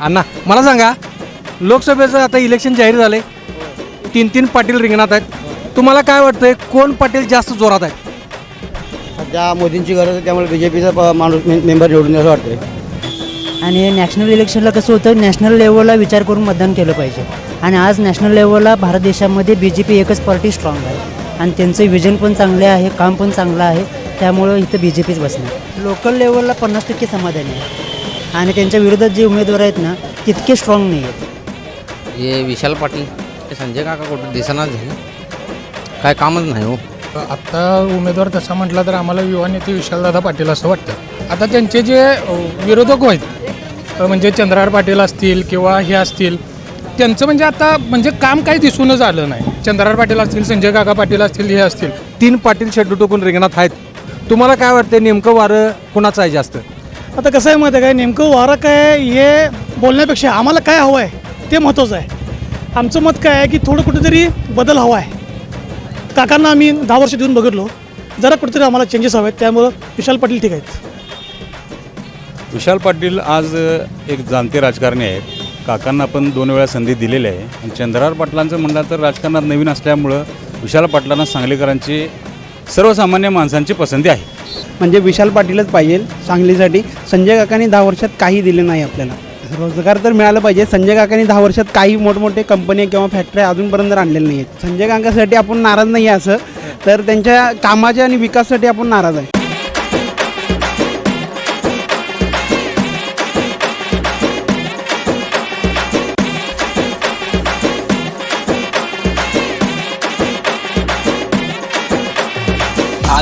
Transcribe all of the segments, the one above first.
अण्णा मला सांगा लोकसभेचं आता इलेक्शन जाहीर झाले. तीन तीन पाटील रिंगणात आहेत. तुम्हाला काय वाटतंय कोण पाटील जास्त जोरात आहेत? सध्या मोदींची गरज आहे त्यामुळे बी जे पीचा माणूस मे- मेंबर निवडून येईल असं वाटतंय. आणि नॅशनल इलेक्शनला कसं होतं नॅशनल लेवलला विचार करून मतदान केलं पाहिजे. आणि आज नॅशनल लेवलला भारत देशामध्ये बी जे पी एकच पार्टी स्ट्रॉंग आहे. आणि त्यांचं विजन पण चांगले आहे काम पण चांगलं आहे. त्यामुळं इथं बी जे पीच बसणार लोकल लेवलला पन्नास टक्के समाधानी आहे. आणि त्यांच्या विरोधात जे उमेदवार आहेत ना तितके स्ट्रॉंग नाही आहेत. हे विशाल पाटील हे संजय काका कुठं दिसणार झाले काय कामच नाही हो. आत्ता उमेदवार तसा म्हटला तर आम्हाला युवा नेते विशालदादा पाटील असं वाटतं. आता त्यांचे जे विरोधक आहेत म्हणजे चंद्रहार पाटील असतील किंवा हे असतील त्यांचं म्हणजे आता म्हणजे काम काही दिसूनच आलं नाही. चंद्रहार पाटील असतील संजय काका पाटील असतील हे असतील. तीन पाटील शेड्डू टोकून रिंगणात आहेत. तुम्हाला काय वाटतंय नेमकं वारं कुणाचं आहे जास्त? आता कसं आहे माहिती आहे काय नेमकं वारं काय हे बोलण्यापेक्षा आम्हाला काय हवं आहे ते महत्त्वाचं आहे. आमचं मत काय आहे की थोडं कुठेतरी बदल हवा आहे. काकांना आम्ही दहा वर्ष देऊन बघितलो. जरा कुठेतरी आम्हाला चेंजेस हवे आहेत त्यामुळं विशाल पाटील ठीक आहेत. विशाल पाटील आज एक जाणते राजकारणी आहेत. काकांना पण दोन वेळा संधी दिलेली आहे. आणि चंद्रहार पाटलांचं म्हणलं तर राजकारणात नवीन असल्यामुळं विशाल पाटलांना सांगलीकरांची सर्वसामान्य माणसांची पसंती आहे. म्हणजे विशाल पाटीलच पाहिजे सांगलीसाठी. संजय काकांनी दहा वर्षात काही दिले नाही आपल्याला. रोजगार तर मिळालं पाहिजे. संजय काकांनी दहा वर्षात काही मोठमोठे कंपन्या किंवा फॅक्टऱ्या अजूनपर्यंत आणलेल्या नाही आहेत संजय काकांसाठी आपण नाराज नाही आहे असं. तर त्यांच्या कामाच्या आणि विकासासाठी आपण नाराज आहे.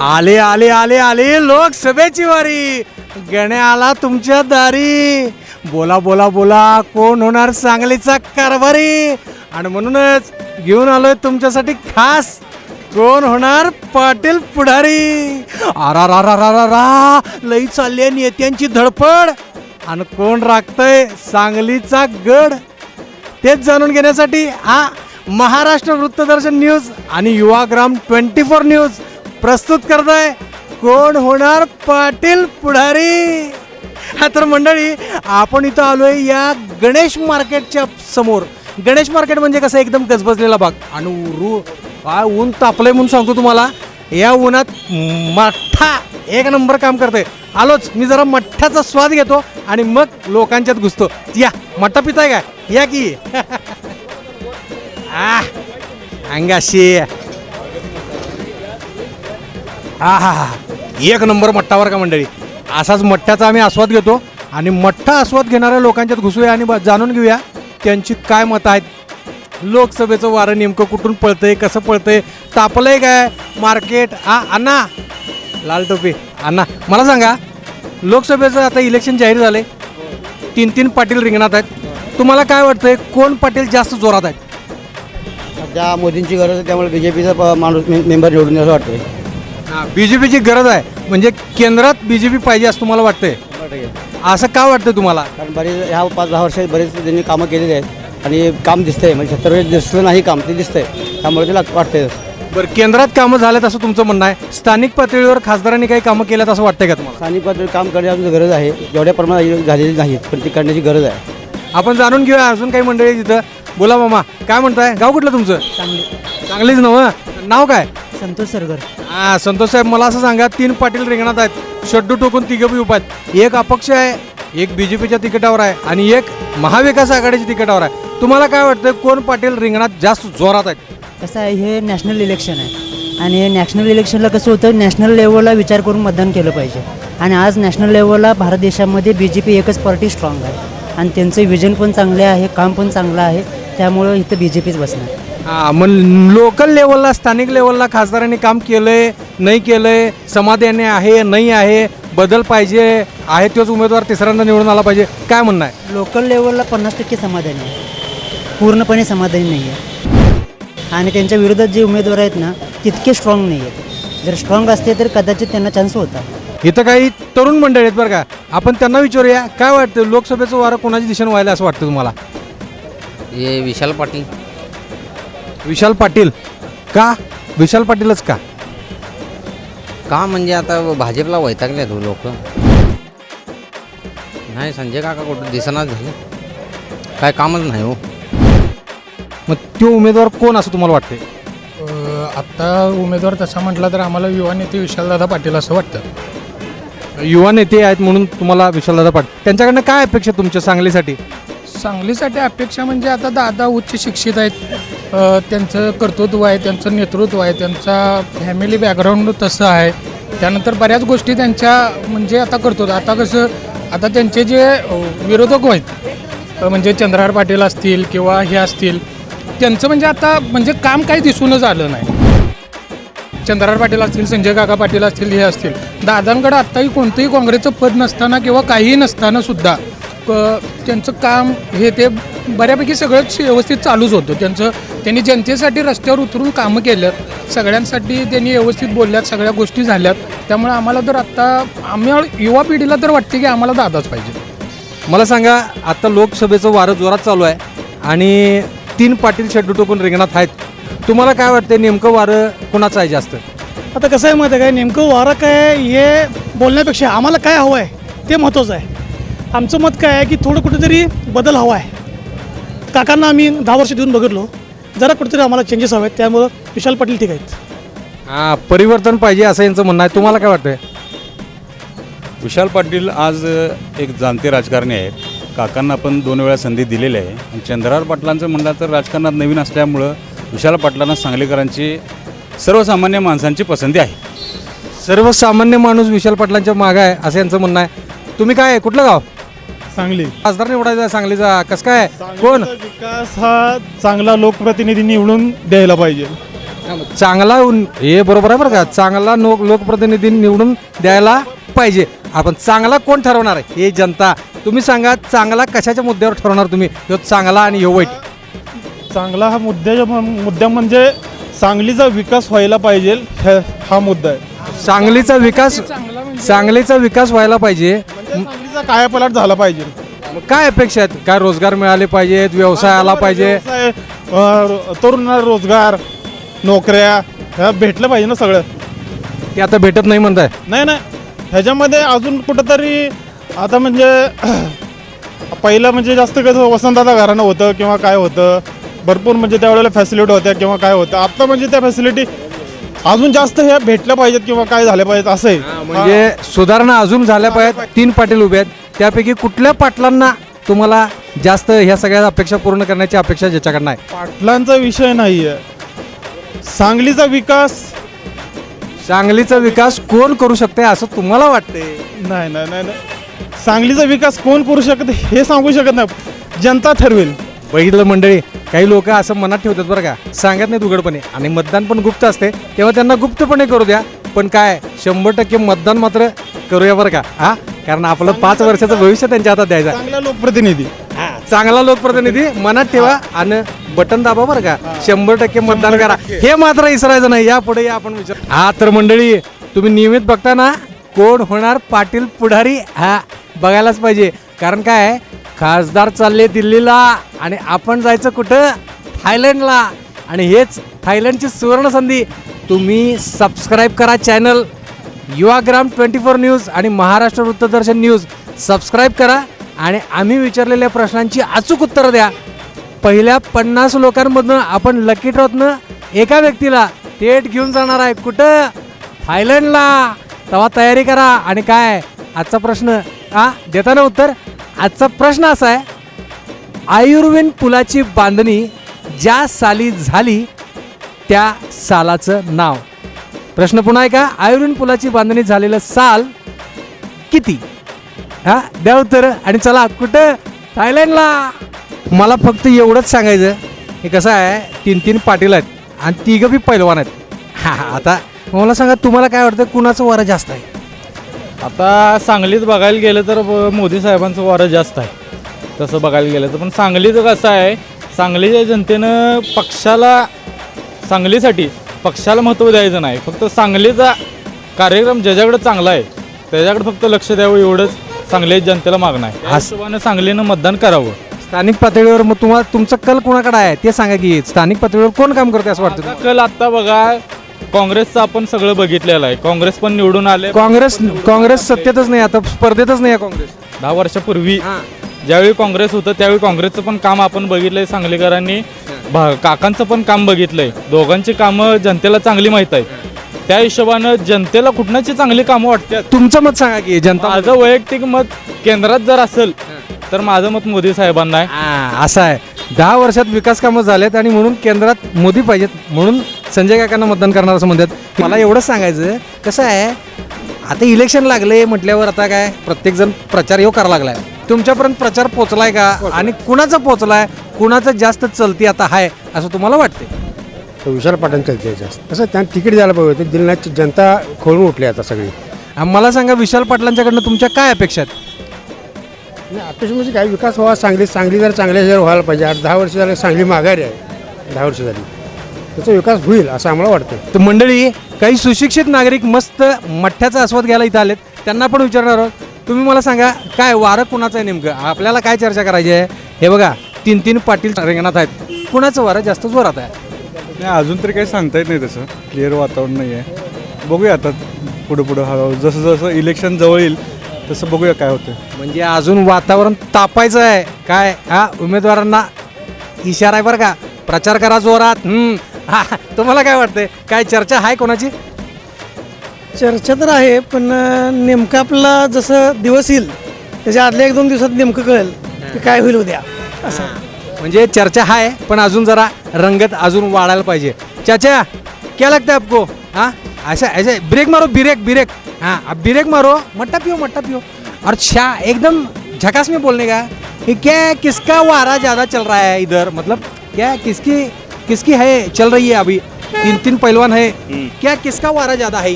आले आले आले आले लोकसभेची वारी. गणे आला तुमच्या दारी. बोला बोला बोला कोण होणार सांगलीचा कारभारी? आणि म्हणूनच घेऊन आलोय तुमच्यासाठी खास. कोण होणार पाटील पुढारी? आरा रा रा रा रा लई चालली आहे नेत्यांची धडपड. आणि कोण राखतय सांगलीचा गड? तेच जाणून घेण्यासाठी हा महाराष्ट्र वृत्तदर्शन न्यूज आणि युवाग्राम ट्वेंटी फोर न्यूज प्रस्तुत करत आहे कोण होणार पाटील पुढारी? हा तर मंडळी आपण इथं आलोय या गणेश मार्केटच्या समोर. गणेश मार्केट म्हणजे कसं? एकदम गजबजलेला भाग. आणि रू काय ऊन तापलंय म्हणून सांगतो तुम्हाला. या उन्हात मठ्ठा एक नंबर काम करते आलोच मी जरा मठ्ठ्याचा स्वाद घेतो आणि मग लोकांच्यात घुसतो. या मठ्ठा पिताय का? या की. आ अंगाशी. हा हा हा. एक नंबर मठ्ठावर का मंडळी? असाच मठ्ठ्याचा आम्ही आस्वाद घेतो आणि मठ्ठा आस्वाद घेणाऱ्या लोकांच्यात घुसूया आणि ब- जाणून घेऊया त्यांची काय मतं आहेत. लोकसभेचं वारं नेमकं कुठून पळतंय कसं पळतंय तापलंय काय? मार्केट हा अण्णा लाल टोपी अण्णा मला सांगा लोकसभेचं आता इलेक्शन जाहीर झाले तीन तीन पाटील रिंगणात आहेत. तुम्हाला काय वाटतंय कोण पाटील जास्त जोरात आहेत? सध्या मोदींची गरज आहे त्यामुळे बी जे पीचा माणूस मेंबर निवडून असं वाटतंय. बी जे पीची गरज आहे. म्हणजे केंद्रात बी जे पी पाहिजे असं तुम्हाला वाटतंय? असं का वाटतं तुम्हाला? कारण बरेच ह्या पाच दहा वर्षात बरेच त्यांनी कामं केलेली आहेत. आणि काम दिसतंय. म्हणजे वेळेस दिसलं नाही काम ते दिसतंय. त्यामुळे ते लाग वाटतंय. बरं केंद्रात कामं झाल्यात असं तुमचं म्हणणं आहे. स्थानिक पातळीवर खासदारांनी काही कामं केल्यात असं वाटतंय का तुम्हाला? स्थानिक पातळीवर काम करण्याची गरज आहे. जेवढ्या प्रमाणात झालेली नाहीत पण ती करण्याची गरज आहे. आपण जाणून घेऊया अजून काही मंडळी तिथं. बोला मामा काय म्हणताय? गाव कुठलं तुमचं? चांगले चांगलीच नव नाव काय? संतोष सरगर. हा संतोष साहेब मला असं सांगा तीन पाटील रिंगणात आहेत. शड्डू टोकून तिघं उपाय आहेत. एक अपक्ष आहे एक बी जे पीच्या तिकिटावर आहे आणि एक महाविकास आघाडीच्या तिकिटावर आहे. तुम्हाला काय वाटतं कोण पाटील रिंगणात जास्त जोरात आहेत? कसं आहे हे नॅशनल इलेक्शन आहे. आणि नॅशनल इलेक्शनला कसं होतं नॅशनल लेवलला विचार करून मतदान केलं पाहिजे. आणि आज नॅशनल लेवलला भारत देशामध्ये बी जे पी एकच पार्टी स्ट्रॉंग आहे. आणि त्यांचं विजन पण चांगले आहे काम पण चांगलं आहे. त्यामुळं इथं बी जे पीच बसणार. हा मग लोकल लेवलला स्थानिक लेवलला खासदारांनी काम केलंय नाही केलंय समाधानी आहे नाही आहे बदल पाहिजे आहे तोच उमेदवार तिसऱ्यांदा निवडून आला पाहिजे काय म्हणणं आहे? लोकल लेवलला पन्नास टक्के समाधानी आहे पूर्णपणे समाधानी नाही आहे. आणि त्यांच्या विरोधात जे उमेदवार आहेत ना तितके स्ट्रॉंग नाही आहेत. जर स्ट्रॉंग असते तर कदाचित त्यांना चान्स होता. इथं काही तरुण मंडळी आहेत बरं का. आपण त्यांना विचारूया काय वाटतं? लोकसभेचं वारं कोणाच्या दिशेने व्हायला असं वाटतं तुम्हाला? हे विशाल पाटील. विशाल पाटील. का? विशाल पाटीलच का? का म्हणजे आता भाजपला वैतागले तो लोक? नाही संजय काका कुठं दिसनाच झाले. काय कामच नाही हो. मग तो उमेदवार कोण असं तुम्हाला वाटते अ, आत्ता उमेदवार तसा म्हटला तर आम्हाला युवा नेते विशालदादा पाटील असं वाटतं. युवा नेते आहेत म्हणून तुम्हाला विशालदादा पाटील. त्यांच्याकडनं काय अपेक्षा तुमच्या सांगलीसाठी? सांगलीसाठी अपेक्षा म्हणजे आता दादा उच्च शिक्षित आहेत. त्यांचं कर्तृत्व आहे त्यांचं नेतृत्व आहे त्यांचा फॅमिली बॅकग्राऊंड तसं आहे. त्यानंतर बऱ्याच गोष्टी त्यांच्या म्हणजे आता करतो. आता कसं आता त्यांचे जे विरोधक आहेत म्हणजे चंद्रहार पाटील असतील किंवा हे असतील त्यांचं म्हणजे आता म्हणजे काम काही दिसूनच आलं नाही. चंद्रहार पाटील असतील संजय काका पाटील असतील हे असतील. दादांकडे आत्ताही कोणतंही काँग्रेसचं पद नसताना किंवा काहीही नसताना सुद्धा त्यांचं काम हे ते बऱ्यापैकी सगळंच व्यवस्थित चालूच होतं. त्यांचं त्यांनी जनतेसाठी रस्त्यावर उतरून कामं केलं. सगळ्यांसाठी त्यांनी व्यवस्थित बोलल्यात सगळ्या गोष्टी झाल्यात. त्यामुळे आम्हाला तर आत्ता आम्ही युवा पिढीला तर वाटते की आम्हाला दादाच पाहिजे. मला सांगा आता लोकसभेचं वारं जोरात चालू आहे आणि तीन पाटील शेड्यू टोकून रिंगणात आहेत. तुम्हाला काय वाटतं नेमकं वारं कोणाचं आहे जास्त? आता कसं आहे माहिती आहे काय? नेमकं वारं काय आहे हे बोलण्यापेक्षा आम्हाला काय हवं आहे ते महत्त्वाचं आहे. आमचं मत काय आहे की थोडं कुठेतरी बदल हवा आहे. काकांना आम्ही दहा वर्ष देऊन बघितलो. जरा कुठेतरी आम्हाला चेंजेस हवे आहेत त्यामुळं विशाल पाटील ठीक आहेत. हां परिवर्तन पाहिजे असं यांचं म्हणणं आहे. तुम्हाला काय वाटतंय? विशाल पाटील आज एक जाणते राजकारणी आहेत. काकांना आपण दोन वेळा संधी दिलेली आहे. आणि चंद्रहार पाटलांचं म्हणलं तर राजकारणात नवीन असल्यामुळं विशाल पाटलांना सांगलीकरांची सर्वसामान्य माणसांची पसंती आहे. सर्वसामान्य माणूस विशाल पाटलांच्या मागं आहे असं यांचं म्हणणं आहे. तुम्ही काय आहे? कुठलं गाव? सांगली खासदार निवडायचा आहे सांगलीचा. कसं काय? कोण? विकास हा चांगला लोकप्रतिनिधी निवडून द्यायला पाहिजे. चांगला उन- हे बरोबर आहे बरं का? चांगला नो लोकप्रतिनिधी निवडून द्यायला पाहिजे. आपण चांगला कोण ठरवणार आहे? हे जनता. तुम्ही सांगा चांगला कशाच्या मुद्द्यावर ठरवणार तुम्ही? ह्यो चांगला आणि ह्यो वाईट. चांगला हा मुद्द्या मुद्दा म्हणजे सांगलीचा विकास व्हायला पाहिजे हे- हा मुद्दा आहे. सांगलीचा विकास सांगलीचा विकास व्हायला पाहिजे. म्हणजे सांगलीचा कायापालट झाला पाहिजे. मग काय अपेक्षा आहेत? काय रोजगार मिळाले पाहिजेत व्यवसाय आला पाहिजे? व्यवसाय, अ, रो- तरुणांना रोजगार नोकऱ्या ह्या भेटलं पाहिजे ना सगळं. ते आता भेटत नाही म्हणताय? नाही नाही. ह्याच्यामध्ये अजून कुठंतरी आता म्हणजे पहिलं म्हणजे जास्त कसं वसंतदादा घराणं होतं किंवा काय होतं भरपूर म्हणजे त्यावेळेला फॅसिलिटी होत्या किंवा काय होतं. आता म्हणजे त्या फॅसिलिटी अजून जास्त ह्या भेटल्या पाहिजेत किंवा काय झाल्या पाहिजेत असं आहे म्हणजे सुधारणा अजून झाल्या पाहिजेत. तीन पाटील उभे आहेत. त्यापैकी कुठल्या पाटलांना तुम्हाला जास्त ह्या सगळ्या अपेक्षा पूर्ण करण्याची अपेक्षा ज्याच्याकडनं आहे? पाटलांचा विषय नाही आहे सांगलीचा विकास सांगलीचा विकास कोण करू शकते असं तुम्हाला वाटते नाही नाही नाही नाही. सांगलीचा विकास कोण करू शकत हे सांगू शकत नाही. जनता ठरवेल. बघितलं मंडळी काही लोक असं मनात ठेवतात बरं का सांगत नाहीत उघडपणे. आणि मतदान पण गुप्त असते तेव्हा त्यांना गुप्तपणे करू द्या. पण काय शंभर टक्के मतदान मात्र करूया बरं का? हा? कारण आपलं पाच वर्षाचं भविष्य त्यांच्या हातात द्यायचं आहे. चांगला लोकप्रतिनिधी. चांगला लोकप्रतिनिधी मनात ठेवा आणि बटन दाबा बरं का. शंभर टक्के मतदान करा. हे मात्र इसरायचं नाही यापुढे या आपण विचार. हा तर मंडळी तुम्ही नियमित बघता ना कोण होणार पाटील पुढारी? हा बघायलाच पाहिजे. कारण काय आहे, खासदार चालले दिल्लीला आणि आपण जायचं कुठं? थायलंडला. आणि हेच थायलंडची सुवर्ण संधी तुम्ही सबस्क्राईब करा channel Yuvagram twenty four news आणि महाराष्ट्र वृत्तदर्शन न्यूज सबस्क्राईब करा आणि आम्ही विचारलेल्या प्रश्नांची अचूक उत्तरं द्या. पहिल्या पन्नास लोकांमधनं आपण लकी ड्रॉतनं एका व्यक्तीला थेट घेऊन जाणार आहे. कुठं? थायलंडला. तेव्हा तयारी करा. आणि काय? आजचा प्रश्न हा देताना उत्तर आजचा प्रश्न असा आहे आयुर्वेद पुलाची बांधणी ज्या साली झाली त्या सालाचं नाव. प्रश्न पुन्हा आहे का आयुर्वेद पुलाची बांधणी झालेलं साल किती? हा द्या उत्तर आणि चला कुठं? थायलंडला. मला फक्त एवढंच सांगायचं हे कसं आहे तीन तीन पाटील आहेत आणि तिघं बी पैलवान आहेत. हा आता मला सांगा तुम्हाला काय वाटतं कुणाचं वारं जास्त आहे? आता सांगलीत बघायला गेलं तर मोदी साहेबांचं वारं जास्त आहे. तसं बघायला गेलं तर. पण सांगलीचं कसं आहे सांगलीच्या जनतेनं पक्षाला सांगलीसाठी पक्षाला महत्त्व द्यायचं नाही. फक्त सांगलीचा कार्यक्रम ज्याच्याकडे चांगला आहे त्याच्याकडे फक्त लक्ष द्यावं एवढंच सांगलीच्या जनतेला मागणं आहे. त्या हिशोबानं सांगलीनं मतदान करावं. स्थानिक पातळीवर मग तुम्हाला तुमचं कल कोणाकडे आहे? ते सांगा की स्थानिक पातळीवर कोण काम करते असं वाटतं आता? कल आत्ता बघा काँग्रेसचं आपण सगळं बघितलेलं आहे. काँग्रेस पण निवडून आले. काँग्रेस काँग्रेस सत्तेतच नाही आता स्पर्धेतच नाही आहे काँग्रेस. दहा वर्षापूर्वी ज्यावेळी काँग्रेस होतं त्यावेळी काँग्रेसचं पण काम आपण बघितलंय सांगलीकरांनी. भा काकांचं पण काम बघितलंय. दोघांची कामं जनतेला चांगली माहीत आहेत. त्या हिशोबानं जनतेला कुठण्याची चांगली कामं वाटतात? तुमचं मत सांगा की जनता माझं वैयक्तिक मत केंद्रात जर असेल तर माझं मत मोदी साहेबांना आहे. हा, असं आहे. दहा वर्षात विकास कामं झालेत आणि म्हणून केंद्रात मोदी पाहिजेत. म्हणून संजय काकांना मतदान करणार असं म्हणतात. मला एवढंच सांगायचं कसं आहे आता इलेक्शन लागले म्हटल्यावर आता काय प्रत्येक जण प्रचार येऊ करायला लागलाय. तुमच्यापर्यंत प्रचार पोचलाय का? आणि कुणाचा पोचलाय? कुणाचं जास्त चलती आता आहे असं तुम्हाला वाटते तर विशाल पाटण चालते जास्त. कसं त्यांना तिकीट द्यायला पाहिजे होतं. दिलनाची जनता खोलून उठली आता सगळी. आणि मला सांगा विशाल पाटलांच्याकडनं तुमच्या काय अपेक्षा आहेत? नाही अपेक्षा म्हणजे काय विकास व्हावा सांगली सांगली जर चांगल्या ह्याच्यावर व्हायला पाहिजे. आठ दहा वर्ष झाले सांगली माघारी आहे. दहा वर्ष झाली. त्याचा विकास होईल असं आम्हाला वाटतं तर मंडळी काही सुशिक्षित नागरिक मस्त मठ्ठ्याचा आस्वाद घ्यायला इथं आलेत. त्यांना पण विचारणार आहोत. तुम्ही मला सांगा काय वारं कुणाचं आहे नेमकं? आपल्याला काय चर्चा करायची आहे? हे बघा तीन तीन पाटील रिंगणात आहेत. कुणाचं वारं जास्त जोरात आहे? नाही अजून तरी काही सांगता येत नाही तसं. क्लिअर वातावरण नाही आहे. बघूया आता पुढं पुढं हळूहळू. जसं जसं इलेक्शन जवळ येईल तसं बघूया काय होतं म्हणजे अजून वातावरण तापायचं आहे. काय? हा उमेदवारांना इशारा आहे बरं का? प्रचार करा जोरात. हम्म. हा तुम्हाला काय वाटतंय? काय चर्चा आहे कोणाची? चर्चा तर आहे पण अं, नेमकं आपला जसं दिवस येईल त्याच्या आदल्या एक दोन दिवसात नेमकं कळेल की काय होईल उद्या. असं. म्हणजे चर्चा आहे पण अजून जरा रंगत अजून वाढायला पाहिजे. चाचा क्या लगता है आपको? हाँ? ऐसा ऐसे ब्रेक मारो ब्रेक ब्रेक. हाँ अब ब्रेक मारो. मट्टा पियो मट्टा पियो. और छा एकदम झकास में बोलने का कि क्या किसका वारा ज़्यादा चल रहा है इधर? मतलब क्या किसकी किसकी है चल रही है अभी? तीन तीन पहलवान है। क्या किसका वारा ज़्यादा है?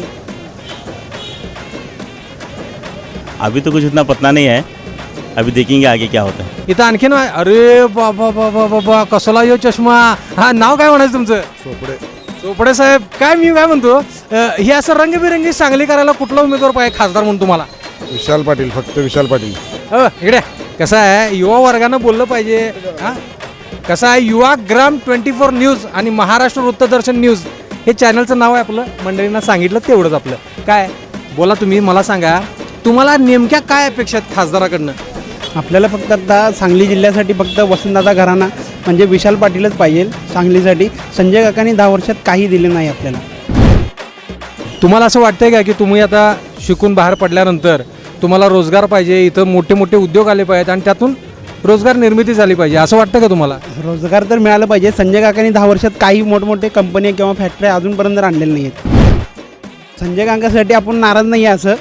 अभी तो कुछ उतना पता नहीं है। अभी देखेंगे आगे क्या होता है। इथं आणखीन आहे. अरे बाबा बाबा बाबा कसला यो चष्मा हा नाव काय म्हणायचं तुमचं? चोपडे चोपडे साहेब काय मी काय म्हणतो? अ, हे असं रंगबिरंगी सांगली करायला कुठला उमेदवार पाहिजे खासदार म्हणून तुम्हाला? विशाल पाटील फक्त विशाल पाटील. अ, इकडे. कसं आहे युवा वर्गानं बोललं पाहिजे. हा? कसं आहे? युवा ग्राम ट्वेंटी फोर न्यूज आणि महाराष्ट्र वृत्तदर्शन न्यूज हे चॅनलचं नाव आहे आपलं. मंडळींना सांगितलं तेवढंच आपलं. काय? बोला तुम्ही मला सांगा. तुम्हाला नेमक्या काय अपेक्षा आहेत खासदाराकडनं? आपल्याला फक्त आता सांगली जिल्ह्यासाठी फक्त वसंतदादा घराणा म्हणजे विशाल पाटीलच पाहिजे सांगलीसाठी. संजय काकांनी दहा वर्षात काही दिले नाही आपल्याला. तुम्हाला असं वाटतंय का की तुम्ही आता शिकून बाहेर पडल्यानंतर तुम्हाला रोजगार पाहिजे इथं मोठे मोठे उद्योग आले पाहिजेत आणि त्यातून रोजगार निर्मिती झाली पाहिजे असं वाटतं का तुम्हाला? रोजगार तर मिळालं पाहिजे. संजय काकांनी दहा वर्षात काही मोठमोठे कंपनी किंवा फॅक्टऱ्या अजूनपर्यंत आणलेल्या नाही आहेत संजय काकांसाठी आपण नाराज नाही आहे असं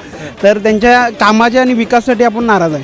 तर त्यांच्या कामाच्या आणि विकासासाठी आपण नाराज आहे.